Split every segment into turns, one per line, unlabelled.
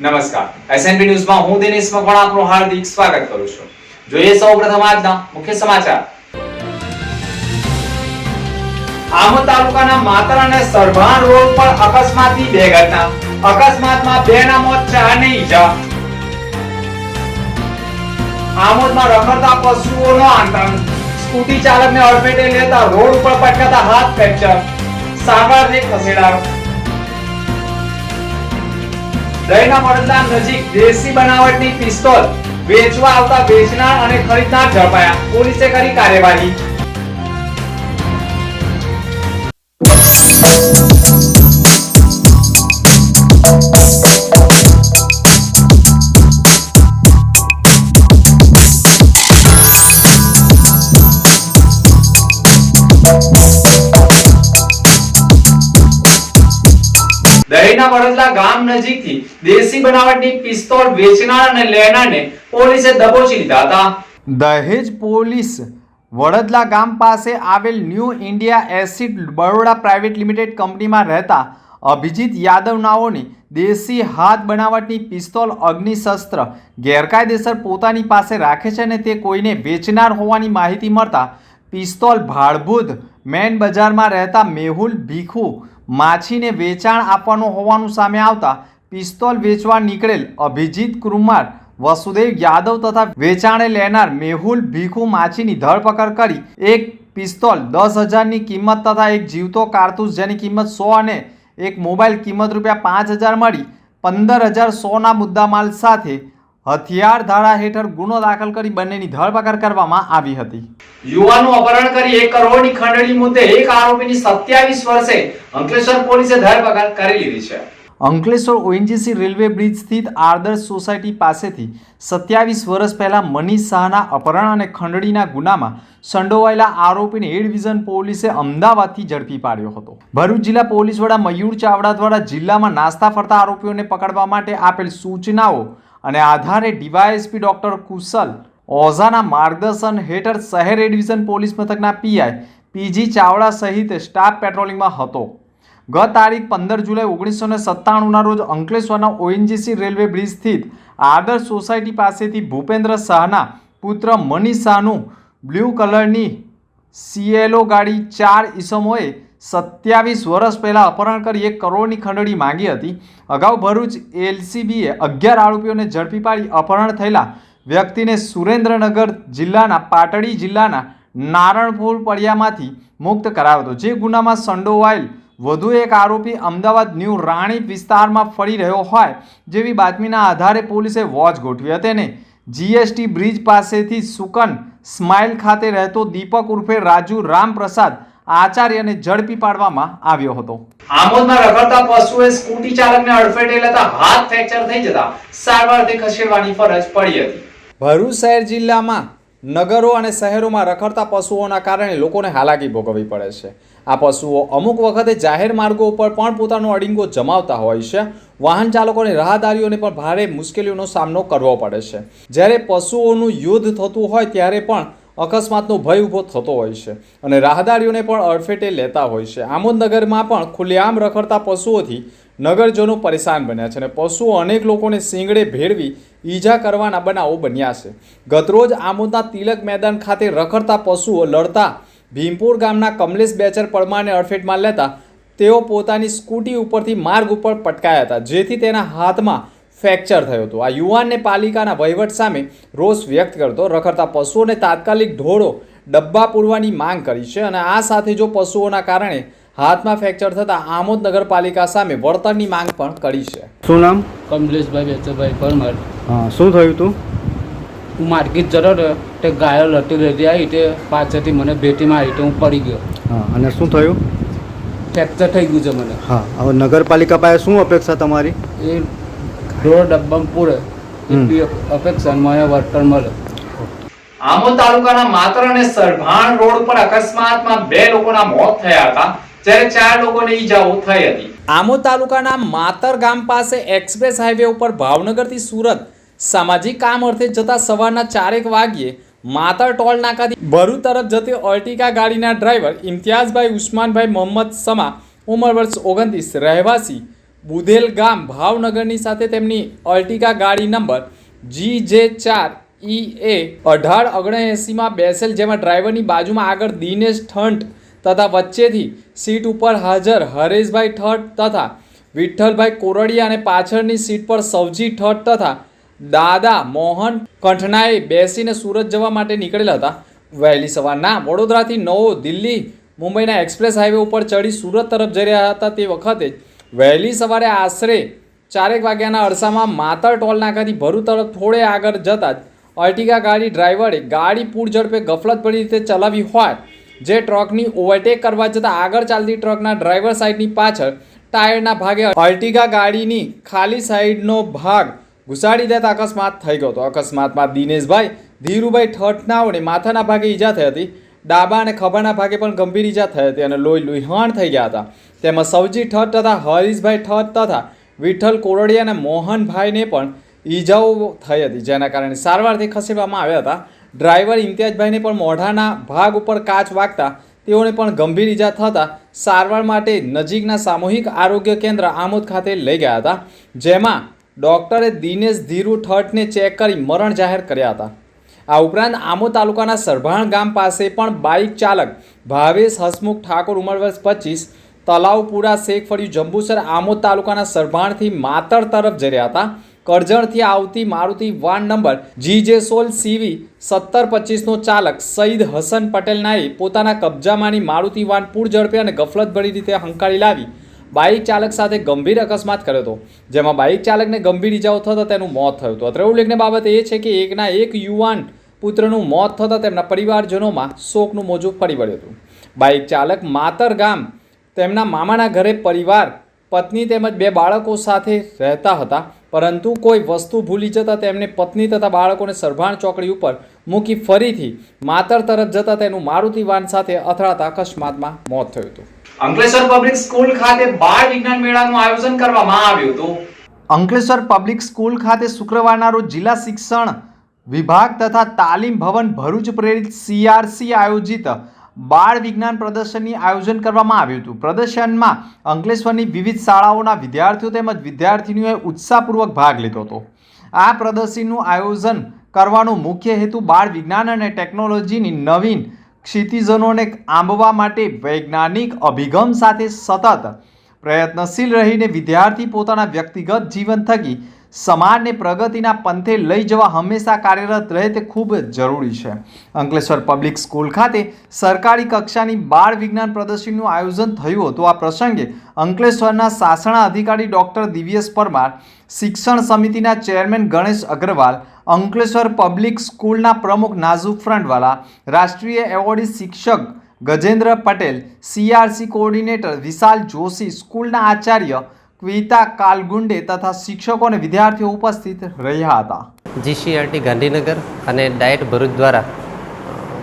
નમસ્કાર. એસએનપી ન્યૂઝમાં હું દિનેશ મકવાણા આપનું હાર્દિક સ્વાગત કરું છું. જોઈએ સૌપ્રથમ આજના મુખ્ય સમાચાર. આમ તાલુકાના માતર અને સરભાણ રોડ પર અકસ્માતની બે ઘટના. અકસ્માતમાં બે ના મોત ચારને ઈજા. આમોદમાં રખડતા પશુઓનો આતંક સ્કૂટી ચાલકને અડફેટે લેતા રોડ ઉપર પટકાતા હાથ ફ્રેક્ચર. સારવારથી ખસેડાયો. દહીના મોડલના નજીક દેશી બનાવટની પિસ્તોલ વેચવા આવતા વેચનાર અને ખરીદનાર ઝડપાયા. પોલીસે કરી કાર્યવાહી. દહીના વડોદરા ગામ નજીકથી દેશી બનાવટની પિસ્તોલ વેચનાર અને લેનારને પોલીસે દબોચી લીધા હતા. દહેજ પોલીસ વડોદરા ગામ પાસે આવેલ New India acid Baroda private limited કંપનીમાં રહેતા અભિજીત યાદવ નાઓની દેશી હાથ બનાવટની પિસ્તોલ, અગ્નિશસ્ત્ર, ગેરકાયદેસર પોતાની પાસે રાખે છે અને તે કોઈને વેચનાર હોવાની માહિતી મળતા પિસ્તોલ, ભાડભૂત, મેન બજારમાં રહેતા મેહુલ ભીખુ માછીને વેચાણ આપવાનું હોવાનું સામે આવતા પિસ્તોલ વેચવા નીકળેલ અભિજીત કુમાર વસુદેવ યાદવ તથા વેચાણે લેનાર મેહુલ ભીખુ માછીની ધરપકડ કરી એક પિસ્તોલ દસ હજારની કિંમત તથા એક જીવતો કારતૂસ જેની કિંમત સો અને એક મોબાઈલ કિંમત રૂપિયા પાંચ હજાર મળી પંદર હજાર સોના મુદ્દામાલ સાથે હથિયાર ધારા હેઠળ ગુનો દાખલ કરી બંનેની ધરપકડ કરવામાં આવી હતી. યુવાનનું અપહરણ કરી એક કરોડની ખંડણી મુદ્દે એક આરોપીની સત્યાવીસ વર્ષે અંકલેશ્વર પોલીસે ધરપકડ કરી લીધી છે. અંકલેશ્વર ઓએનજીસી રેલવે બ્રિજ સ્થિત આદર્શ સોસાયટી પાસેથી સત્યાવીસ વર્ષ પહેલા મનીષ શાહના અપહરણ અને ખંડણીના ગુનામાં સંડોવાયેલા આરોપીને એ ડિવિઝન પોલીસે અમદાવાદથી ઝડપી પાડ્યો હતો. ભરૂચ જિલ્લા પોલીસ વડા મયુર ચાવડા દ્વારા જિલ્લામાં નાસ્તા ફરતા આરોપીઓને પકડવા માટે આપેલ સૂચનાઓ અને આધારે ડીવાયએસપી ડૉક્ટર કુશલ ઓઝાના માર્ગદર્શન હેઠળ શહેર એડિવિઝન પોલીસ મથકના P I P G Chavda સહિત સ્ટાફ પેટ્રોલિંગમાં હતો. ગત તારીખ પંદર જુલાઈ ઓગણીસો ને સત્તાણુંના રોજ અંકલેશ્વરના ઓએનજીસી રેલવે બ્રિજ સ્થિત આદર્શ સોસાયટી પાસેથી ભૂપેન્દ્ર શાહના પુત્ર મનીષ શાહનું બ્લુ કલરની સીએલઓ ગાડી ચાર ઈસમોએ સત્યાવીસ વર્ષ પહેલાં અપહરણ કરી એક કરોડની ખંડણી માંગી હતી. અગાઉ ભરૂચ એલસીબીએ અગિયાર આરોપીઓને ઝડપી પાડી અપહરણ થયેલા વ્યક્તિને સુરેન્દ્રનગર જિલ્લાના પાટડી જિલ્લાના નારણપુર પડિયામાંથી મુક્ત કરાવ્યો હતો જે ગુનામાં સંડોવાયેલ વધુ એક આરોપી અમદાવાદ ન્યૂ રાણી વિસ્તારમાં ફરી રહ્યો હોય જેવી બાતમીના આધારે પોલીસે વોચ ગોઠવી હતી અને જીએસટી બ્રિજ પાસેથી સુકન સ્માઇલ ખાતે રહેતો દીપક ઉર્ફે રાજુ રામપ્રસાદ આચાર્યને ઝડપી પાડવામાં આવ્યો હતો. આમોદમાં રખડતા પશુએ સ્કૂટી ચાલકને અડફેટે લેતા હાથ ફ્રેક્ચર થઈ જતા સારવારથી ખસેડવાની ફરજ પડી હતી. ભરૂચ શહેર જિલ્લામાં નગરો અને શહેરોમાં રખડતા પશુઓના કારણે લોકોને હાલાકી ભોગવવી પડે છે. આ પશુઓ અમુક વખતે જાહેર માર્ગો ઉપર પણ પોતાનો અડીંગો જમાવતા હોય છે. વાહન ચાલકોને રાહદારીઓને પણ ભારે મુશ્કેલીઓનો સામનો કરવો પડે છે. જ્યારે પશુઓનું યુદ્ધ થતું હોય ત્યારે પણ અકસ્માતનો ભય ઊભો થતો હોય છે અને રાહદારીઓને પણ અડફેટે લેતા હોય છે. આમોદનગરમાં પણ ખુલ્લેઆમ રખડતા પશુઓથી નગરજનો પરેશાન બન્યા છે અને પશુઓ અનેક લોકોને શીંગડે ભેળવી ઈજા કરવાના બનાવો બન્યા છે. ગતરોજ આમોદના તિલક મેદાન ખાતે રખડતા પશુઓ લડતા ભીમપુર ગામના કમલેશ બેચર પરમારને અડફેટમાં લેતા તેઓ પોતાની સ્કૂટી ઉપરથી માર્ગ ઉપર પટકાયા હતા, જેથી તેના હાથમાં ફ્રેક્ચર થયો હતો. આ યુવાનને પાલિકાના વહીવટ સામે રોષ વ્યક્ત કરતો રખડતા પશુઓને તાત્કાલિક ઢોળો ડબ્બા પૂરવાની માંગ કરી છે અને આ સાથે જો પશુઓના કારણે હાથમાં ફ્રેક્ચર થતાં આમોદ નગરપાલિકા સામે વળતરની માંગ પણ કરી છે.
શું નામ?
કમલેશભાઈ બેચરભાઈ પરમાર.
હા શું થયું તું?
હું માર્કેટ જતો તે ગાયો લટી લેતી આવી તે પાછળથી મને ભેટી મારી તો હું પડી ગયો.
હા અને શું થયું?
ફ્રેક્ચર થઈ ગયું છે મને.
હા હવે નગરપાલિકા પાસે શું અપેક્ષા તમારી?
એ રોડ ડબ્બામાં પૂરે
હમ.
એટલી અપેક્ષા અને મને વર્તન મળે
આમોદ તાલુકાના માતર અને સરભાણ રોડ પર અકસ્માતમાં બે લોકોના મોત થયા હતા જ્યારે ચાર લોકોને ઈજાઓ થઈ હતી આમોદ તાલુકાના માતર ગામ પાસે એક્સપ્રેસ હાઈવે ઉપર ભાવનગરથી સુરત સામાજિક કામ અર્થે જતા સવારના ચારેક વાગ્યે માતર ટોલ નાકાથી ભરૂચ તરફ જતી અર્ટિકા ગાડીના ડ્રાઈવર ઇમ્તિયાઝભાઈ ઉસ્માનભાઈ મોહમ્મદ સમા ઉંમર વર્ષ ઓગણત્રીસ રહેવાસી બુધેલ ગામ ભાવનગરની સાથે તેમની અર્ટિકા ગાડી નંબર જી જે ચાર ઈ એ અઢાર ઓગણએંસીમાં બેસેલ, જેમાં ડ્રાઈવરની બાજુમાં આગળ દિનેશ ઠંટ તથા વચ્ચેથી સીટ ઉપર હાજર હરેશભાઈ ઠઠ તથા વિઠ્ઠલભાઈ કોરડિયા અને પાછળની સીટ પર સવજી ઠઠ તથા દાદા મોહન કંઠનાએ બેસીને સુરત જવા માટે નીકળેલા હતા. વહેલી સવારના વડોદરાથી નવો દિલ્હી મુંબઈના એક્સપ્રેસ હાઈવે ઉપર ચડી સુરત તરફ જઈ રહ્યા હતા તે વખતે જ વહેલી સવારે આશરે ચારેક વાગ્યાના અરસામાં માતર ટોલ નાકાથી ભરૂચ તરફ થોડે આગળ જતાં જ અર્ટિગા ગાડી ડ્રાઈવરે ગાડી પૂર ઝડપે ગફલતભરી રીતે ચલાવી હોય જે ટ્રકની ઓવરટેક કરવા જતાં આગળ ચાલતી ટ્રકના ડ્રાઈવર સાઈડની પાછળ ટાયરના ભાગે અર્ટિગા ગાડીની ખાલી સાઈડનો ભાગ ઘુસાડી દેતા અકસ્માત થઈ ગયો હતો. અકસ્માતમાં દિનેશભાઈ, ધીરુભાઈ ઠઠનાઓને માથાના ભાગે ઈજા થઈ હતી. ડાબા અને ખભાના ભાગે પણ ગંભીર ઈજા થઈ હતી અને લોહી લુહાણ થઈ ગયા હતા. તેમાં સવજી ઠઠ તથા હરીશભાઈ ઠઠ તથા વિઠ્ઠલ કોરડિયા અને મોહનભાઈને પણ ઈજાઓ થઈ હતી, જેના કારણે સારવારથી ખસેડવામાં આવ્યા હતા. ડ્રાઈવર ઇમ્તિયાજભાઈને પણ મોઢાના ભાગ ઉપર કાચ વાગતા તેઓને પણ ગંભીર ઈજા થતાં સારવાર માટે નજીકના સામૂહિક આરોગ્ય કેન્દ્ર આમોદ ખાતે લઈ ગયા હતા, જેમાં ડૉક્ટરે દિનેશ ધીરુ ઠઠને ચેક કરી મરણ જાહેર કર્યા હતા. આ ઉપરાંત આમોદ તાલુકાના સરભાણ ગામ પાસે પણ બાઇક ચાલક ભાવેશ હસમુખ ઠાકોર ઉંમર વર્ષ પચીસ તલાવપુરા શેખ ફળિયું જંબુસર આમોદ તાલુકાના સરભાણથી માતર તરફ જઈ રહ્યા હતા. કરજણથી આવતી મારુતિ વાન નંબર જી જે સોલ સીવી સત્તર પચીસનો ચાલક સઈદ હસન પટેલ નાઈ પોતાના કબજામાંની મારુતિ વાન પૂર ઝડપે અને ગફલતભરી રીતે હંકારી લાવી. બાઇક ચાલક સાથે ગંભીર અકસ્માત કર્યો હતો, જેમાં બાઇક ચાલકને ગંભીર ઇજાઓ થતાં તેનું મોત થયું હતું. અત્રે ઉલ્લેખનીય બાબત એ છે કે એકના એક યુવાન પુત્રનું મોત થતાં તેમના પરિવારજનોમાં શોકનું મોજું ફરી વળ્યું હતું. બાઇક ચાલક માતર ગામ તેમના મામાના ઘરે પરિવાર પત્ની તેમજ બે બાળકો સાથે રહેતા હતા. પરંતુ કોઈ વસ્તુ ભૂલી જતાં તેમને પત્ની તથા બાળકોને સરભાણ ચોકડી ઉપર મૂકી ફરીથી માતર તરફ જતાં તેનું મારુતિ વાન સાથે અથડાતા અકસ્માતમાં મોત થયું હતું. અંકલેશ્વર પબ્લિક સ્કૂલ ખાતે બાળ વિજ્ઞાન મેળાનું આયોજન કરવામાં આવ્યું હતું. અંકલેશ્વર પબ્લિક સ્કૂલ ખાતે શુક્રવારના રોજ જિલ્લા શિક્ષણ વિભાગ તથા તાલીમ ભવન ભરૂચ પ્રેરિત સીઆરસી આયોજિત બાળ વિજ્ઞાન પ્રદર્શનની આયોજન કરવામાં આવ્યું હતું. પ્રદર્શનમાં અંકલેશ્વરની વિવિધ શાળાઓના વિદ્યાર્થીઓ તેમજ વિદ્યાર્થીનીઓએ ઉત્સાહપૂર્વક ભાગ લીધો હતો. આ પ્રદર્શનનું આયોજન કરવાનો મુખ્ય હેતુ બાળ વિજ્ઞાન અને ટેકનોલોજીની નવીન ક્ષિતિજનોને આંબવા માટે વૈજ્ઞાનિક અભિગમ સાથે સતત પ્રયત્નશીલ રહીને વિદ્યાર્થી પોતાના વ્યક્તિગત જીવન થકી સમાજને પ્રગતિના પંથે લઈ જવા હંમેશા કાર્યરત રહે તે ખૂબ જરૂરી છે. અંકલેશ્વર પબ્લિક સ્કૂલ ખાતે સરકારી કક્ષાની બાળ વિજ્ઞાન પ્રદર્શનનું આયોજન થયું હતું. આ પ્રસંગે અંકલેશ્વરના શાસના અધિકારી ડૉક્ટર દિવ્યેશ પરમાર, શિક્ષણ સમિતિના ચેરમેન ગણેશ અગ્રવાલ, અંકલેશ્વર પબ્લિક સ્કૂલના પ્રમુખ નાઝુક ફ્રન્ટવાલા રાષ્ટ્રીય એવોર્ડી શિક્ષક Gajendra Patel, C R C coordinator Vishal Joshi, સ્કૂલના આચાર્ય ક્વિતા કાલગુંડે તથા શિક્ષકો અને વિદ્યાર્થીઓ ઉપસ્થિત રહ્યા હતા.
જીસીઆરટી ગાંધીનગર અને ડાયટ ભરૂચ દ્વારા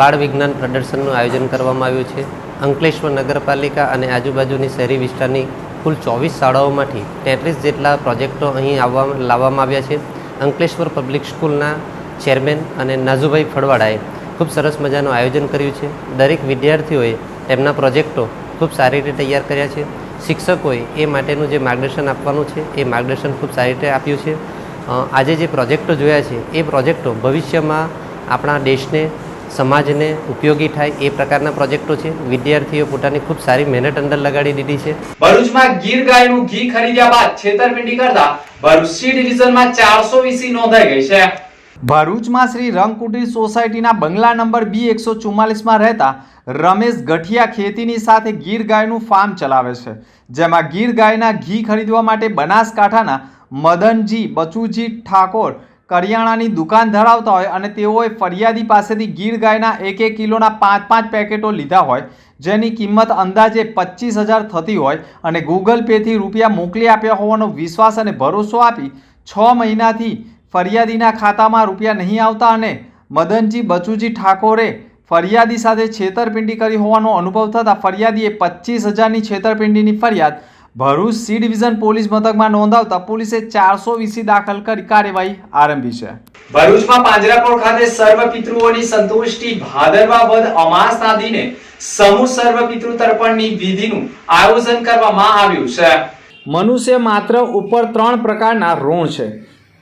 બાળ વિજ્ઞાન પ્રદર્શનનું આયોજન કરવામાં આવ્યું છે. અંકલેશ્વર નગરપાલિકા અને આજુબાજુની શહેરી વિસ્તારની કુલ ચોવીસ શાળાઓમાંથી તેત્રીસ જેટલા પ્રોજેક્ટો અહીં આવવા, લાવવામાં આવ્યા છે. અંકલેશ્વર પબ્લિક સ્કૂલના ચેરમેન અને નાઝુભાઈ ફળવાડાએ ખૂબ સરસ મજાનું આયોજન કર્યું છે. દરેક વિદ્યાર્થીઓએ તેમના પ્રોજેક્ટો ખૂબ સારી રીતે તૈયાર કર્યા છે. શિક્ષકોએ એ માટેનું જે માર્ગદર્શન આપવાનું છે, એ માર્ગદર્શન ખૂબ સારી રીતે આપ્યું છે. આજે જે પ્રોજેક્ટો જોયા છે, એ પ્રોજેક્ટો ભવિષ્યમાં આપણા દેશને, સમાજને ઉપયોગી થાય એ પ્રકારના પ્રોજેક્ટો છે. વિદ્યાર્થીઓ પોતાની ખૂબ સારી મહેનત અંદર લગાડી દીધી છે.
ભરૂચમાં ગીર ગાયનું ઘી ખરીદ્યા બાદ છેતરપિંડી કરતા ભરૂચ સી ડિવિઝનમાં ચારસો વીસી નોંધાઈ ગઈ છે. ભરૂચમાં શ્રી રંગકુટીર સોસાયટીના બંગલા નંબર બી એકસો ચુમ્માલીસમાં રહેતા રમેશ ગઠિયા ખેતીની સાથે ગીર ગાયનું ફાર્મ ચલાવે છે. જેમાં ગીર ગાયના ઘી ખરીદવા માટે બનાસકાંઠાના મદનજી, બચુજી ઠાકોર કરિયાણાની દુકાન ધરાવતા હોય અને તેઓએ ફરિયાદી પાસેથી ગીર ગાયના એક એક કિલોના પાંચ પાંચ પેકેટો લીધા હોય, જેની કિંમત અંદાજે પચીસ હજાર થતી હોય અને ગૂગલ પેથી રૂપિયા મોકલી આપ્યા હોવાનો વિશ્વાસ અને ભરોસો આપી છ મહિનાથી ફરિયાદીના ખાતામાં રૂપિયા નહીં આવતા અને મદનજી બચુજી ઠાકોરે ફરિયાદી સાથે છેતરપિંડી કરી હોવાનો અનુભવ થતાં ફરિયાદીએ પચીસ હજારની છેતરપિંડીની ફરિયાદ ભરૂચ સી ડિવિઝન પોલીસ મથકમાં નોંધાવતા પોલીસે ચારસો વીસી દાખલ કરી કાર્યવાહી આરંભી છે. ભરૂચમાં પાંજરાપોળ ખાતે સર્વ પિતૃઓની સંતુષ્ટિ ભાદરવા વદ અમાસના દિને સમૂહ સર્વ પિતૃ તર્પણની વિધિનું આયોજન કરવામાં આવ્યું છે. મનુષ્ય માત્ર ઉપર ત્રણ પ્રકારના ઋણ છે.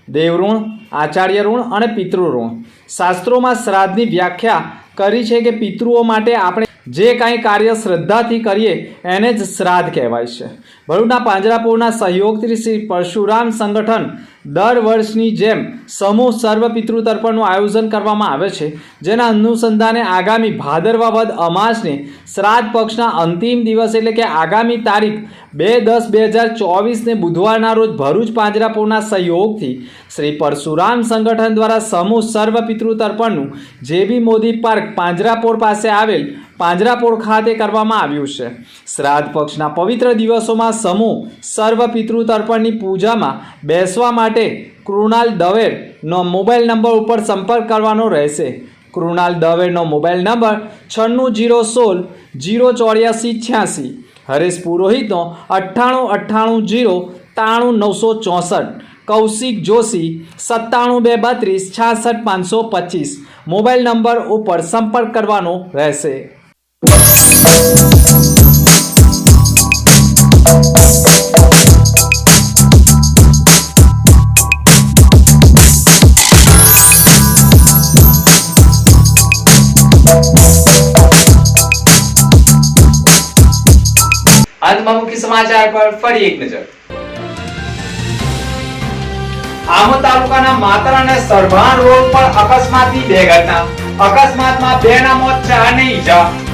દેવઋણ, આચાર્ય ઋણ અને પિતૃઋણ. શાસ્ત્રોમાં શ્રાદ્ધની વ્યાખ્યા કરી છે કે પિતૃઓ માટે આપણે જે કાંઈ કાર્ય શ્રદ્ધાથી કરીએ, એને જ શ્રાદ્ધ કહેવાય છે. ભરૂચના પાંજરાપુરના સહયોગથી શ્રી પરશુરામ સંગઠન દર વર્ષની જેમ સમૂહ સર્વ પિતૃ તર્પણનું આયોજન કરવામાં આવે છે, જેના અનુસંધાને આગામી ભાદરવા વદ અમાસને શ્રાદ્ધ પક્ષના અંતિમ દિવસ એટલે કે આગામી તારીખ બે દસ બે હજાર ચોવીસને બુધવારના રોજ ભરૂચ પાંજરાપોળના સહયોગથી શ્રી પરશુરામ સંગઠન દ્વારા સમૂહ સર્વ પિતૃ તર્પણનું જેબી મોદી પાર્ક પાંજરાપોળ પાસે આવેલ પાંજરાપોળ ખાતે કરવામાં આવ્યું છે. શ્રાદ્ધ પક્ષના પવિત્ર દિવસોમાં સમૂહ સર્વ પિતૃ તર્પણની પૂજામાં બેસવા માટે કૃણાલ દવેરનો મોબાઈલ નંબર ઉપર સંપર્ક કરવાનો રહેશે. કૃણાલ દવેરનો મોબાઈલ નંબર છન્નું જીરો સોળ જીરો ચોર્યાસી છ્યાસી, હરેશ પુરોહિતનો અઠ્ઠાણું અઠ્ઠાણું જીરો ત્રાણું નવસો ચોસઠ, કૌશિક જોશી સત્તાણું બે બત્રીસ છાસઠ પાંચસો પચીસ, મોબાઈલ નંબર ઉપર સંપર્ક કરવાનો રહેશે. અંતમાં સમાચાર પર ફરી એક નજર. આમ તાલુકાના માતર અને સરભાન રોડ પર અકસ્માતની બે ઘટના. અકસ્માતમાં બે ના મોત ચારને ઈજા.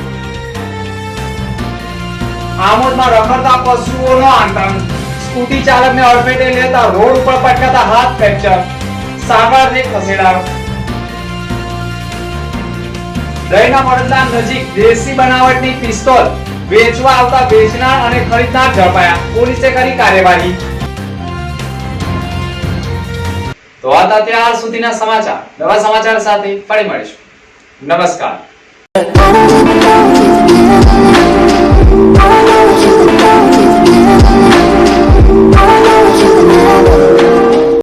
આમોદમાં રખડતા પશુઓનો આતંક સ્કૂટી ચાલકને અડફેટે લેતા રોડ ઉપર પટકાતા હાથ ફ્રેક્ચર. સારવારથી ખસેડાયો દહીના વડોદરા નજીક દેશી બનાવટની પિસ્તોલ વેચવા આવતા વેચનાર અને ખરીદનાર ઝડપાયા. પોલીસે કરી કાર્યવાહી. તો આ હતા સુધીના સમાચાર. નવા સમાચાર સાથે ફરી મળીશું. નમસ્કાર.